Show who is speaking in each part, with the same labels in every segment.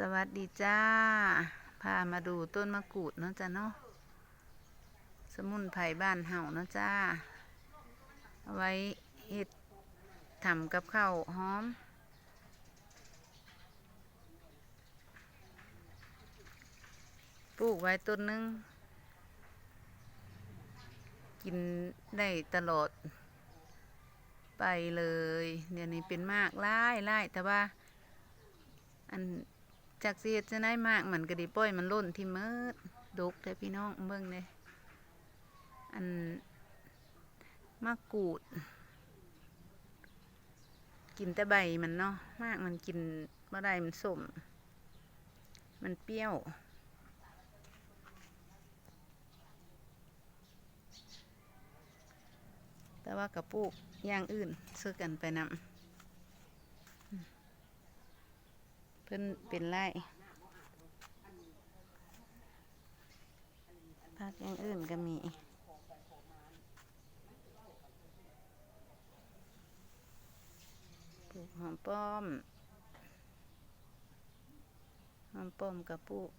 Speaker 1: สวัสดีจ้า พามาดูต้นมะกรูดเนาะจ้ะเนาะ สมุนไพรบ้านเห่าเนาะจ้า เอาไว้เฮ็ดทำกับข้าวหอม ปลูกไว้ต้นนึง กินได้ตลอด ไปเลย เดี๋ยวนี้เป็นมากไล่ไล่แต่ว่าอัน จากเสียจะได้มากเหมันก็ดีปล่อยมันล่นที่มืดดกแต่พี่น้องเบิ่งเลยอันมะกรูด กินแต่ใบมันเนาะมากมันกินบ่ได้มันสมมันเปรี้ยว แต่ว่ากระปุกอย่างอื่นซื้อกันไปนำ เพิ่นเป็นไร่ภาคอย่างอื่นก็มีปลูกหอมป้อม หอมป้อมกับปลูก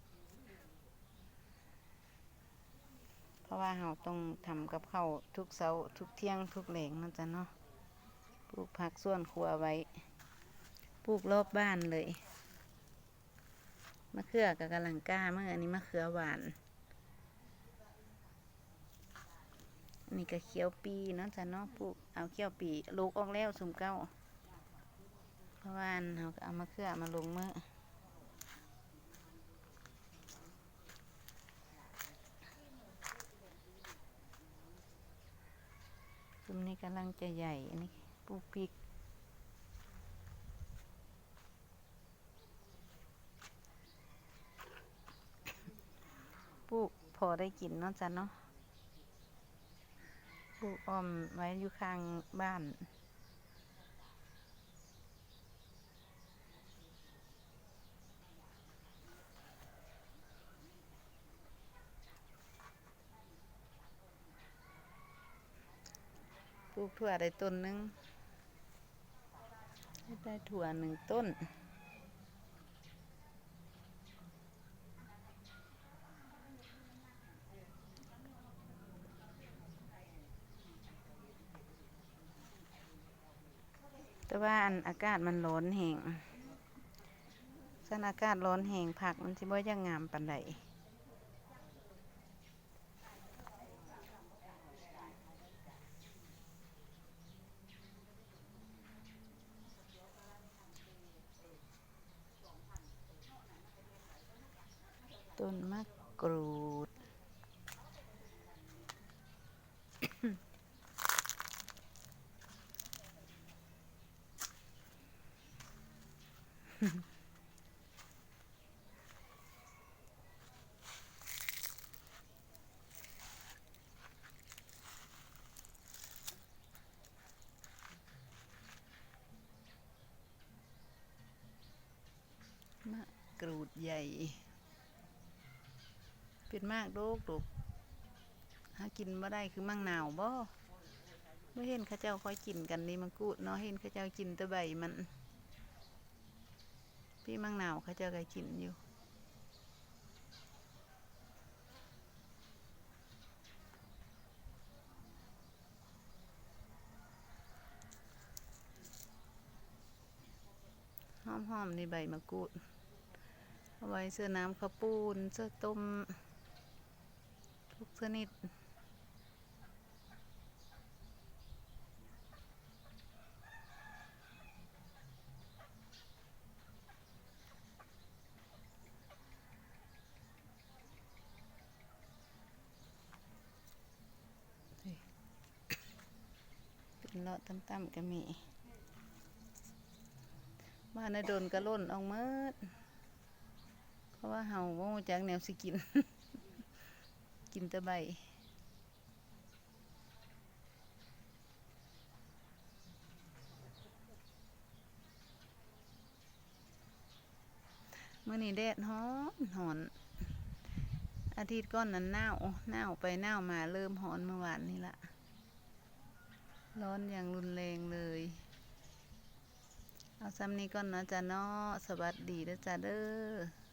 Speaker 1: เพราะว่าเราต้องทำกับข้าวทุกเสาทุกเที่ยงทุกแหลงนั่นจ้ะเนาะ ปลูกผักส่วนครัวไว้ ปลูกรอบบ้านเลย มะเขือกับกะหลังก้าเมื่ออันนี้มะเขือหวาน อันนี้ก็เขียวปีเนาะจ้ะเนาะปลูกเอาเขียวปีลูกออกแล้วสุ่มเก้าเพราะว่านเราก็เอามะเขือมาลงเมื่อซุมนี้กำลังจะใหญ่ อันนี้ปลูกพริก ปลูกพอได้กินเนาะจ้ะเนาะปูกอ้อมไว้อยู่ข้างบ้านปลูกถั่วได้ต้นนึง ได้ถั่วหนึ่งต้น แต่ว่าอันอากาศมันร้อนแหงสันอากาศร้อนแหงผักมันสิบ่ยังงามปานใดต้นมะกรูด มะกรูดใหญ่ เป็นมากโดกดกหากินบ่ได้คือมั่งหนาวบ่ไม่เห็นข้าเจ้าค่อยกินกันนี่มังกูดเนาะเห็นข้าเจ้ากินต่ใบมัน พี่มังนาวเขาเจ้าก็กินอยู่ หอมๆในใบมะกรูด เอาไว้เสื้อน้ำข้าวปูนเสื้อต้มทุกชนิด เลาะตั้มๆก็มีบ้านในโดนกระล่นออกเมิดเพราะว่าเห่าว่าจากแนวสิกิน กินต่ใบเมื่อนี้แดดฮ้อนหอน อาทิตย์ก้อนนั้นหนาวหนาวไปหนาวมาเริ่มหอนเมื่อวานนี่ละ ร้อนอย่างรุนแรงเลย เอาซ้ำนี้ก่อนนะจ๊ะเนาะสวัสดีนะจ๊ะเด้อ